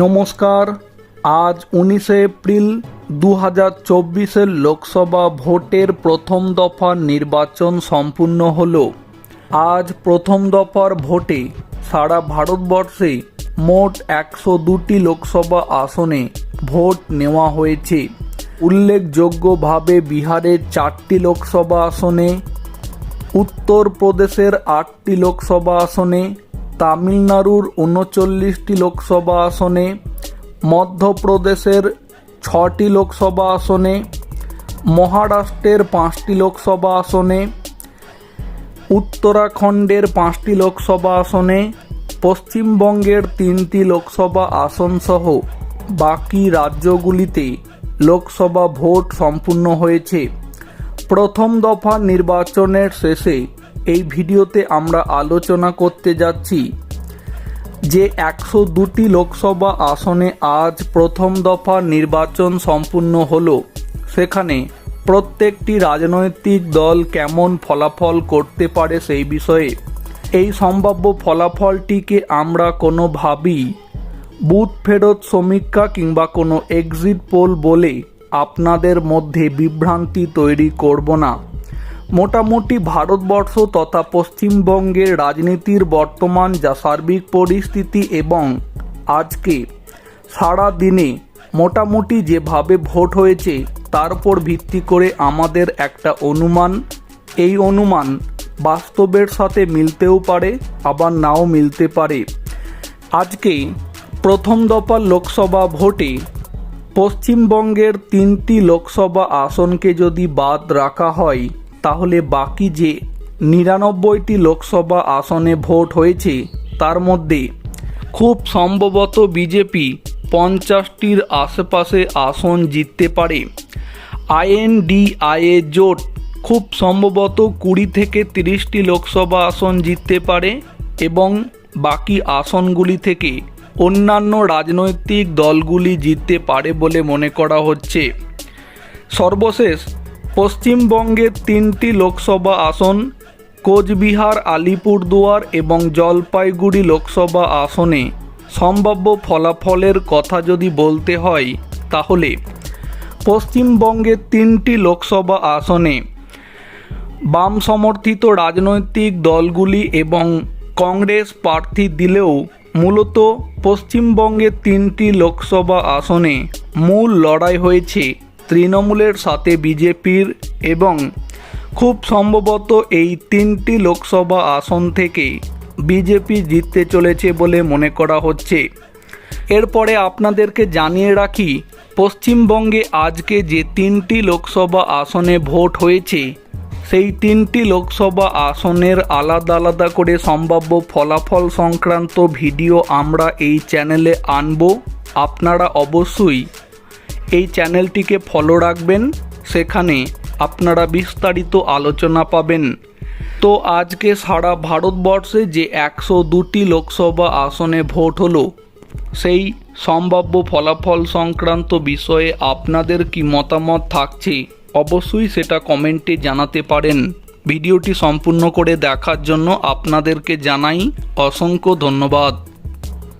নমস্কার। আজ উনিশে এপ্রিল দু হাজার চব্বিশের লোকসভা ভোটের প্রথম দফার নির্বাচন সম্পূর্ণ হল। আজ প্রথম দফার ভোটে সারা ভারতবর্ষে মোট একশো দুটি লোকসভা আসনে ভোট নেওয়া হয়েছে। উল্লেখযোগ্যভাবে বিহারের চারটি লোকসভা আসনে, উত্তরপ্রদেশের আটটি লোকসভা আসনে তামিলনাড়ুর উনচল্লিশটি লোকসভা আসনে, মধ্যপ্রদেশের ছটি লোকসভা আসনে, মহারাষ্ট্রের পাঁচটি লোকসভা আসনে, উত্তরাখণ্ডের পাঁচটি লোকসভা আসনে, পশ্চিমবঙ্গের তিনটি লোকসভা আসন সহ বাকি রাজ্যগুলিতে লোকসভা ভোট সম্পূর্ণ হয়েছে। প্রথম দফা নির্বাচনের শেষে এই ভিডিওতে আমরা আলোচনা করতে যাচ্ছি যে একশো দুটি লোকসভা আসনে আজ প্রথম দফা নির্বাচন সম্পূর্ণ হলো। সেখানে প্রত্যেকটি রাজনৈতিক দল কেমন ফলাফল করতে পারে সেই বিষয়ে। এই সম্ভাব্য ফলাফলটিকে আমরা কোনোভাবেই বুথ ফেরত সমীক্ষা কিংবা কোনো এক্সিট পোল বলে আপনাদের মধ্যে বিভ্রান্তি তৈরি করব না। মোটামুটি ভারতবর্ষ তথা পশ্চিমবঙ্গের রাজনীতির বর্তমান যা সার্বিক পরিস্থিতি এবং আজকে সারা দিনে মোটামুটি যেভাবে ভোট হয়েছে, তার উপর ভিত্তি করে আমাদের একটা অনুমান। এই অনুমান বাস্তবের সাথে মিলতেও পারে, আবার নাও মিলতে পারে। আজকে প্রথম দফার লোকসভা ভোটে পশ্চিমবঙ্গের তিনটি লোকসভা আসনকে যদি বাদ রাখা হয় তাহলে বাকি যে নিরানব্বইটি লোকসভা আসনে ভোট হয়েছে, তার মধ্যে খুব সম্ভবত বিজেপি পঞ্চাশটির আশেপাশে আসন জিততে পারে। আইএনডিআইএ জোট খুব সম্ভবত কুড়ি থেকে তিরিশটি লোকসভা আসন জিততে পারে এবং বাকি আসনগুলি থেকে অন্যান্য রাজনৈতিক দলগুলি জিততে পারে বলে মনে করা হচ্ছে। সর্বশেষ পশ্চিমবঙ্গের তিনটি লোকসভা আসন, কোচবিহার, আলিপুরদুয়ার এবং জলপাইগুড়ি লোকসভা আসনে। সম্ভাব্য ফলাফলের কথা যদি বলতে হয়, তাহলে পশ্চিমবঙ্গের তিনটি লোকসভা আসনে বাম সমর্থিত রাজনৈতিক দলগুলি এবং কংগ্রেস প্রার্থী দিলেও মূলত পশ্চিমবঙ্গের তিনটি লোকসভা আসনে মূল লড়াই হয়েছে তৃণমূলের সাথে বিজেপির এবং খুব সম্ভবত এই তিনটি লোকসভা আসন থেকে বিজেপি জিততে চলেছে বলে মনে করা হচ্ছে। এরপরে আপনাদেরকে জানিয়ে রাখি, পশ্চিমবঙ্গে আজকে যে তিনটি লোকসভা আসনে ভোট হয়েছে, সেই তিনটি লোকসভা আসনের আলাদা আলাদা করে সম্ভাব্য ফলাফল সংক্রান্ত ভিডিও আমরা এই চ্যানেলে আনব। আপনারা অবশ্যই এই চ্যানেলটিকে ফলো রাখবেন। সেখানে আপনারা বিস্তারিত আলোচনা পাবেন। তো আজকে সারা ভারতবর্ষে যে একশো দুটি লোকসভা আসনে ভোট হলো, সেই সম্ভাব্য ফলাফল সংক্রান্ত বিষয়ে আপনাদের কি মতামত থাকছে, অবশ্যই সেটা কমেন্টে জানাতে পারেন। ভিডিওটি সম্পূর্ণ করে দেখার জন্য আপনাদেরকে জানাই অসংখ্য ধন্যবাদ।